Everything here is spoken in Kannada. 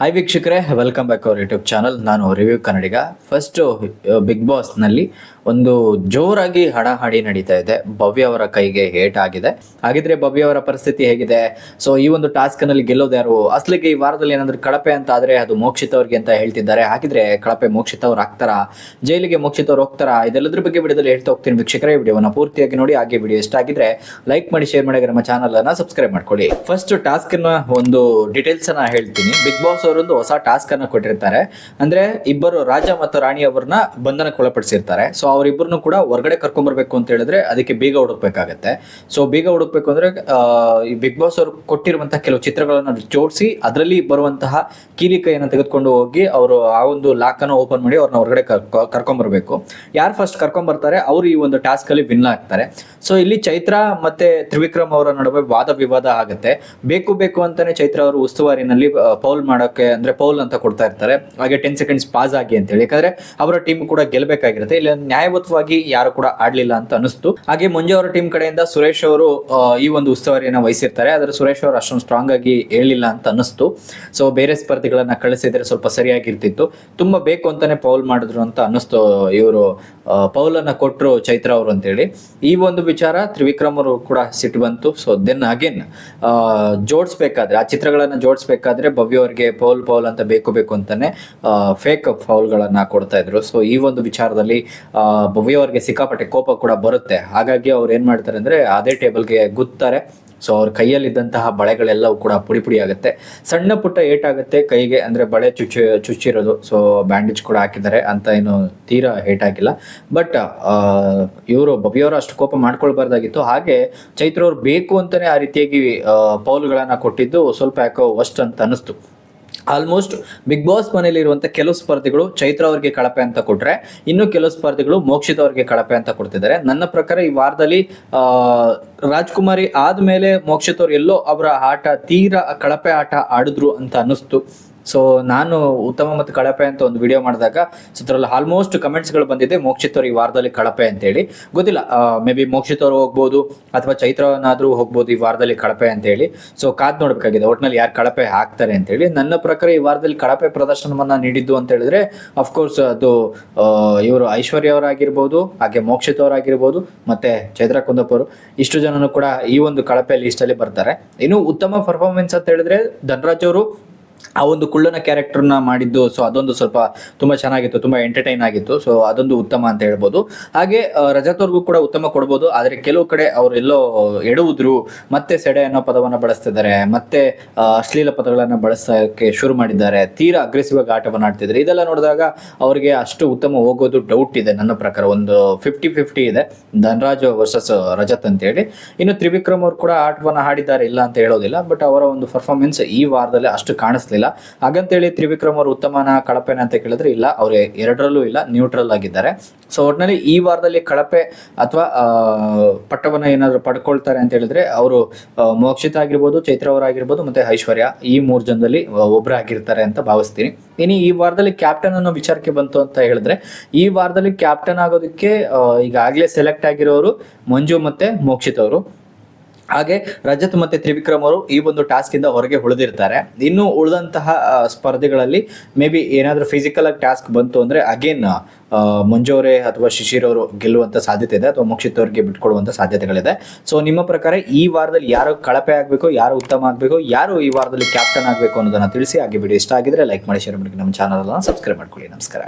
ಹಾಯ್ ವೀಕ್ಷಕರೇ welcome back our YouTube channel ನಾನು ರಿವ್ಯೂ ಕನ್ನಡಿಗ ಫಸ್ಟು ಬಿಗ್ ಬಾಸ್ನಲ್ಲಿ ಒಂದು ಜೋರಾಗಿ ಹಣಾಹಣಿ ನಡೀತಾ ಇದೆ. ಭವ್ಯ ಅವರ ಕೈಗೆ ಹೇಟ್ ಆಗಿದೆ ಹಾಗಿದ್ರೆ ಭವ್ಯ ಅವರ ಪರಿಸ್ಥಿತಿ ಹೇಗಿದೆ? ಸೊ ಈ ಒಂದು ಟಾಸ್ಕ್ನಲ್ಲಿ ಗೆಲ್ಲೋದು ಯಾರು? ಅಸಲಿಗೆ ಈ ವಾರದಲ್ಲಿ ಏನಾದ್ರು ಕಳಪೆ ಅಂತ ಆದ್ರೆ ಅದು ಮೋಕ್ಷಿತ ಅವ್ರಿಗೆ ಅಂತ ಹೇಳ್ತಿದ್ದಾರೆ. ಹಾಗಿದ್ರೆ ಕಳಪೆ ಮೋಕ್ಷಿತ ಅವ್ರು ಆಗ್ತಾರಾ? ಜೈಲಿಗೆ ಮೋಕ್ಷಿತ ಅವ್ರು ಹೋಗ್ತಾರಾ? ಇದೆಲ್ಲದ್ರ ಬಗ್ಗೆ ವಿಡಿಯೋದಲ್ಲಿ ಹೇಳ್ತಾ ಹೋಗ್ತೀನಿ ವೀಕ್ಷಕರೇ. ವಿಡಿಯೋನ ಪೂರ್ತಿಯಾಗಿ ನೋಡಿ, ಹಾಗೆ ವಿಡಿಯೋ ಇಷ್ಟ ಆಗಿದ್ರೆ ಲೈಕ್ ಮಾಡಿ ಶೇರ್ ಮಾಡಿ ನಮ್ಮ ಚಾನಲ್ ಅನ್ನ ಸಬ್ಸ್ಕ್ರೈಬ್ ಮಾಡ್ಕೊಳ್ಳಿ. ಫಸ್ಟ್ ಟಾಸ್ಕ್ನ ಒಂದು ಡೀಟೇಲ್ಸ್ ಅನ್ನ ಹೇಳ್ತೀನಿ. ಬಿಗ್ ಬಾಸ್ ಅವರೊಂದು ಹೊಸ ಟಾಸ್ಕ್ ಅನ್ನ ಕೊಟ್ಟಿರ್ತಾರೆ. ಅಂದ್ರೆ ಇಬ್ಬರು ರಾಜ ಮತ್ತು ರಾಣಿ ಅವರನ್ನ ಬಂಧನಕ್ಕೆ ಒಳಪಡಿಸಿರ್ತಾರೆ ಸೊ ಅವರಿಬ್ಬರನ್ನು ಕೂಡ ಹೊರಗಡೆ ಕರ್ಕೊಂಬರ್ಬೇಕು ಅಂತ ಹೇಳಿದ್ರೆ ಅದಕ್ಕೆ ಬೀಗ ಹುಡುಕ್ಬೇಕಾಗತ್ತೆ. ಸೊ ಬೀಗ ಹುಡುಕ್ಬೇಕು ಅಂದ್ರೆ ಈ ಬಿಗ್ ಬಾಸ್ ಅವರು ಕೊಟ್ಟಿರುವಂತಹ ಕೆಲವು ಚಿತ್ರಗಳನ್ನು ಜೋಡಿಸಿ ಅದರಲ್ಲಿ ಬರುವಂತಹ ಕೀಲಿಕೈಯನ್ನು ತೆಗೆದುಕೊಂಡು ಹೋಗಿ ಅವರು ಆ ಒಂದು ಲಾಕ್ ಅನ್ನು ಓಪನ್ ಮಾಡಿ ಅವ್ರನ್ನ ಹೊರಗಡೆ ಕರ್ಕೊ- ಕರ್ಕೊಂಬರ್ಬೇಕು. ಯಾರು ಫಸ್ಟ್ ಕರ್ಕೊಂಬರ್ತಾರೆ? ಅವರು ಈ ಒಂದು ಟಾಸ್ಕ್ ಅಲ್ಲಿ ವಿನ್ ಆಗ್ತಾರೆ. ಸೊ ಇಲ್ಲಿ ಚೈತ್ರ ಮತ್ತೆ ತ್ರಿವಿಕ್ರಮ್ ಅವರ ನಡುವೆ ವಾದ ವಿವಾದ ಆಗುತ್ತೆ. ಬೇಕು ಬೇಕು ಅಂತಾನೆ ಚೈತ್ರ ಅವರು ಉಸ್ತುವಾರಿನಲ್ಲಿ ಪೌಲ್ ಮಾಡೋಕೆ ಅಂದ್ರೆ ಪೌಲ್ ಅಂತ ಕೊಡ್ತಾ ಇರ್ತಾರೆ. ಹಾಗೆ ಟೆನ್ ಸೆಕೆಂಡ್ಸ್ ಪಾಸ್ ಆಗಿ ಅಂತ ಹೇಳಿ ಯಾಕಂದ್ರೆ ಅವರ ಟೀಮ್ ಕೂಡ ಗೆಲ್ಲಬೇಕಾಗಿರುತ್ತೆ ಇಲ್ಲಿ ನ್ಯಾಯಬದ್ಧವಾಗಿ ಯಾರು ಕೂಡ ಆಡ್ಲಿಲ್ಲ ಅಂತ ಅನಿಸ್ತು ಹಾಗೆ ಮುಂಜೆ ಅವರ ಟೀಮ್ ಕಡೆಯಿಂದ ಸುರೇಶ್ ಅವರು ಈ ಒಂದು ಉಸ್ತುವಾರಿಯನ್ನು ವಹಿಸಿರ್ತಾರೆ. ಆದ್ರೆ ಸುರೇಶ್ ಅವರು ಅಷ್ಟೊಂದು ಸ್ಟ್ರಾಂಗ್ ಆಗಿ ಹೇಳಿಲ್ಲ ಅಂತ ಅನಿಸ್ತು ಸೊ ಬೇರೆ ಸ್ಪರ್ಧಿಗಳನ್ನ ಕಳಿಸಿದ್ರೆ ಸ್ವಲ್ಪ ಸರಿಯಾಗಿರ್ತಿತ್ತು. ತುಂಬಾ ಬೇಕು ಅಂತಾನೆ ಪೌಲ್ ಮಾಡಿದ್ರು ಅಂತ ಅನಿಸ್ತು ಇವರು ಪೌಲ್ ಅನ್ನ ಕೊಟ್ಟರು ಚೈತ್ರ ಅವರು ಅಂತೇಳಿ. ಈ ಒಂದು ವಿಚಾರ ತ್ರಿವಿಕ್ರಮ್ ಅವರು ಕೂಡ ಸಿಟ್ಟು ಬಂತು. ಸೊ ದೆನ್ ಅಗೇನ್ ಜೋಡಿಸ್ಬೇಕಾದ್ರೆ ಆ ಚಿತ್ರಗಳನ್ನ ಜೋಡಿಸ್ಬೇಕಾದ್ರೆ ಭವ್ಯ ಅವರಿಗೆ ಪೌಲ್ ಪೌಲ್ ಅಂತ ಬೇಕು ಬೇಕು ಅಂತಾನೆ ಫೇಕ್ ಫೌಲ್ಗಳನ್ನ ಕೊಡ್ತಾ ಇದ್ರು. ಸೊ ಈ ಒಂದು ವಿಚಾರದಲ್ಲಿ ಆ, ಭವ್ಯ ಅವ್ರಿಗೆ ಸಿಕ್ಕಾಪಟ್ಟೆ ಕೋಪ ಕೂಡ ಬರುತ್ತೆ. ಹಾಗಾಗಿ ಅವ್ರು ಏನ್ ಮಾಡ್ತಾರೆ ಅಂದ್ರೆ ಅದೇ ಟೇಬಲ್ಗೆ ಗುತ್ತಾರೆ ಸೊ ಅವ್ರ ಕೈಯಲ್ಲಿದ್ದಂತಹ ಬಳೆಗಳೆಲ್ಲವೂ ಕೂಡ ಪುಡಿ ಪುಡಿ ಆಗುತ್ತೆ. ಸಣ್ಣ ಪುಟ್ಟ ಏಟಾಗುತ್ತೆ. ಕೈಗೆ ಅಂದ್ರೆ ಬಳೆ ಚುಚ್ಚಿ, ಚುಚ್ಚಿರೋದು. ಸೊ ಬ್ಯಾಂಡೇಜ್ ಕೂಡ ಹಾಕಿದ್ದಾರೆ. ಅಂತ ಏನು ತೀರಾ ಏಟಾಗಿಲ್ಲ. ಬಟ್ ಇವರು ಬಬಿಯವರು ಅಷ್ಟು ಕೋಪ ಮಾಡ್ಕೊಳ್ಬಾರ್ದಾಗಿತ್ತು. ಹಾಗೆ ಚೈತ್ರ ಅವ್ರು ಬೇಕು ಅಂತಾನೆ ಆ ರೀತಿಯಾಗಿ ಪೌಲ್ಗಳನ್ನು ಕೊಟ್ಟಿದ್ದು ಸ್ವಲ್ಪ ಯಾಕೋ ವಸ್ಟ್ ಅಂತ ಅನಿಸ್ತು ಆಲ್ಮೋಸ್ಟ್ ಬಿಗ್ ಬಾಸ್ ಮನೇಲಿ ಇರುವಂತ ಕೆಲವು ಸ್ಪರ್ಧಿಗಳು ಚೈತ್ರ ಅವರಿಗೆ ಕಳಪೆ ಅಂತ ಕೊಟ್ರೆ, ಇನ್ನು ಕೆಲವು ಸ್ಪರ್ಧಿಗಳು ಮೋಕ್ಷಿತ ಅವರಿಗೆ ಕಳಪೆ ಅಂತ ಕೊಡ್ತಿದ್ದಾರೆ. ನನ್ನ ಪ್ರಕಾರ ಈ ವಾರದಲ್ಲಿ, ಆ, ರಾಜ್ಕುಮಾರಿ ಆದ್ಮೇಲೆ ಮೋಕ್ಷಿತ ಅವ್ರು ಎಲ್ಲೋ ಅವರ ಆಟ, ತೀರಾ ಕಳಪೆ ಆಟ ಆಡಿದ್ರು ಅಂತ ಅನ್ನಿಸ್ತು. ಸೊ ನಾನು ಉತ್ತಮ ಮತ್ತು ಕಳಪೆ ಅಂತ ಒಂದು ವಿಡಿಯೋ ಮಾಡಿದಾಗ ಸೊ ಅದರಲ್ಲಿ ಆಲ್ಮೋಸ್ಟ್ ಕಮೆಂಟ್ಸ್ಗಳು ಬಂದಿದೆ ಮೋಕ್ಷಿತ್ ಅವರು ಈ ವಾರದಲ್ಲಿ ಕಳಪೆ ಅಂತೇಳಿ. ಗೊತ್ತಿಲ್ಲ ಮೇ ಬಿ ಮೋಕ್ಷಿತ್ ಅವರು ಹೋಗ್ಬೋದು, ಅಥವಾ ಚೈತ್ರನಾದರೂ ಹೋಗ್ಬೋದು ಈ ವಾರದಲ್ಲಿ ಕಳಪೆ ಅಂತೇಳಿ. ಸೊ ಕಾದ್ ನೋಡ್ಬೇಕಾಗಿದೆ, ಒಟ್ನಲ್ಲಿ ಯಾರು ಕಳಪೆ ಹಾಕ್ತಾರೆ ಅಂತೇಳಿ. ನನ್ನ ಪ್ರಕಾರ ಈ ವಾರದಲ್ಲಿ ಕಳಪೆ ಪ್ರದರ್ಶನವನ್ನ ನೀಡಿದ್ದು ಅಂತ ಹೇಳಿದ್ರೆ ಅಫ್ಕೋರ್ಸ್ ಅದು ಇವರು ಐಶ್ವರ್ಯ ಅವರಾಗಿರ್ಬೋದು ಹಾಗೆ ಮೋಕ್ಷಿತ್ ಅವರಾಗಿರ್ಬೋದು ಮತ್ತೆ ಚೈತ್ರ ಕುಂದಪ್ಪ ಅವರು ಇಷ್ಟು ಜನನು ಕೂಡ ಈ ಒಂದು ಕಳಪೆ ಲಿಸ್ಟಲ್ಲಿ ಬರ್ತಾರೆ. ಇನ್ನು ಉತ್ತಮ ಪರ್ಫಾರ್ಮೆನ್ಸ್ ಅಂತ ಹೇಳಿದ್ರೆ, ಧನರಾಜ್ ಅವರು ಆ ಒಂದು ಕುಳ್ಳನ ಕ್ಯಾರೆಕ್ಟರ್ನ ಮಾಡಿದ್ದು ಸೊ ಅದೊಂದು ಸ್ವಲ್ಪ ತುಂಬಾ ಚೆನ್ನಾಗಿತ್ತು, ತುಂಬಾ ಎಂಟರ್ಟೈನ್ ಆಗಿತ್ತು. ಸೊ ಅದೊಂದು ಉತ್ತಮ ಅಂತ ಹೇಳ್ಬೋದು. ಹಾಗೆ ರಜತ್ ಕೂಡ ಉತ್ತಮ ಕೊಡ್ಬೋದು. ಆದರೆ ಕೆಲವು ಕಡೆ ಅವರು ಎಲ್ಲೋ ಎಡುವುದ್ರು, ಮತ್ತೆ ಸೆಡೆ ಅನ್ನೋ ಪದವನ್ನು ಬಳಸ್ತಿದ್ದಾರೆ, ಮತ್ತೆ ಅಶ್ಲೀಲ ಪದಗಳನ್ನು ಬಳಸೋಕ್ಕೆ ಶುರು ಮಾಡಿದ್ದಾರೆ, ತೀರಾ ಅಗ್ರೆಸಿವ್ ಆಗಿ ಆಟವನ್ನು ಆಡ್ತಿದ್ದಾರೆ. ಇದೆಲ್ಲ ನೋಡಿದಾಗ ಅವರಿಗೆ ಅಷ್ಟು ಉತ್ತಮ ಹೋಗೋದು ಡೌಟ್ ಇದೆ ನನ್ನ ಪ್ರಕಾರ. ಒಂದು ಫಿಫ್ಟಿ ಫಿಫ್ಟಿ ಇದೆ. ಧನರಾಜ್ ವರ್ಸಸ್ ರಜತ್ ಅಂತೇಳಿ. ಇನ್ನು ತ್ರಿವಿಕ್ರಮ್ ಅವರು ಕೂಡ ಆಟವನ್ನು ಆಡಿದ್ದಾರೆ, ಇಲ್ಲ ಅಂತ ಹೇಳೋದಿಲ್ಲ ಬಟ್ ಅವರ ಒಂದು ಪರ್ಫಾರ್ಮೆನ್ಸ್ ಈ ವಾರದಲ್ಲಿ ಅಷ್ಟು ಕಾಣಿಸ್ಲಿಲ್ಲ. ಹಾಗಂತೇಳಿ ತ್ರಿವಿಕ್ರಮ್ ಅವರು ಉತ್ತಮನ ಕಳಪೆನ ಅಂತ ಕೇಳಿದ್ರೆ ಇಲ್ಲ, ಅವ್ರು ಎರಡರಲ್ಲೂ ಇಲ್ಲ ನ್ಯೂಟ್ರಲ್ ಆಗಿದ್ದಾರೆ ಸೊ ಒಟ್ನಲ್ಲಿ ಈ ವಾರದಲ್ಲಿ ಕಳಪೆ ಅಥವಾ ಪಟ್ಟವನ್ನ ಏನಾದ್ರು ಪಡ್ಕೊಳ್ತಾರೆ ಅಂತ ಹೇಳಿದ್ರೆ ಅವರು ಮೋಕ್ಷಿತ ಆಗಿರ್ಬೋದು, ಚೈತ್ರ ಅವರಾಗಿರ್ಬೋದು ಮತ್ತೆ ಐಶ್ವರ್ಯ ಈ ಮೂರು ಜನದಲ್ಲಿ ಒಬ್ಬರಾಗಿರ್ತಾರೆ ಅಂತ ಭಾವಿಸ್ತೀನಿ. ಇನ್ನು ಈ ವಾರದಲ್ಲಿ ಕ್ಯಾಪ್ಟನ್ ಅನ್ನೋ ವಿಚಾರಕ್ಕೆ ಬಂತು ಅಂತ ಹೇಳಿದ್ರೆ, ಈ ವಾರದಲ್ಲಿ ಕ್ಯಾಪ್ಟನ್ ಆಗೋದಕ್ಕೆ ಈಗಾಗಲೇ ಸೆಲೆಕ್ಟ್ ಆಗಿರೋರು ಮಂಜು ಮತ್ತೆ ಮೋಕ್ಷಿತ್ ಅವರು. ಹಾಗೆ ರಜತ್ ಮತ್ತೆ ತ್ರಿವಿಕ್ರಮ್ ಅವರು ಈ ಒಂದು ಟಾಸ್ಕ್ ಇಂದ ಹೊರಗೆ ಉಳಿದಿರ್ತಾರೆ. ಇನ್ನು ಉಳಿದಂತಹ ಸ್ಪರ್ಧೆಗಳಲ್ಲಿ ಮೇ ಬಿ ಏನಾದರೂ ಫಿಸಿಕಲ್ ಆಗಿ ಟಾಸ್ಕ್ ಬಂತು ಅಂದ್ರೆ ಅಗೇನ್ ಮಂಜೋರೆ ಅಥವಾ ಶಿಶಿರ್ ಅವರು ಗೆಲ್ಲುವಂತ ಸಾಧ್ಯತೆ ಇದೆ ಅಥವಾ ಮೋಕ್ಷಿತ್ ಅವರಿಗೆ ಬಿಟ್ಕೊಡುವಂತ ಸಾಧ್ಯತೆಗಳಿದೆ. ಸೊ ನಿಮ್ಮ ಪ್ರಕಾರ ಈ ವಾರದಲ್ಲಿ ಯಾರು ಕಳಪೆ ಆಗಬೇಕು, ಯಾರು ಉತ್ತಮ ಆಗಬೇಕು, ಯಾರು ಈ ವಾರದಲ್ಲಿ ಕ್ಯಾಪ್ಟನ್ ಆಗಬೇಕು ಅನ್ನೋದನ್ನ ತಿಳಿಸಿ, ಹಾಗೆ ಬಿಡಿ ಇಷ್ಟ ಆಗಿದ್ರೆ ಲೈಕ್ ಮಾಡಿ ಶೇರ್ ಮಾಡಿ ನಮ್ಮ ಚಾನಲ್ ಸಬ್ಸ್ಕ್ರೈಬ್ ಮಾಡ್ಕೊಳ್ಳಿ. ನಮಸ್ಕಾರ.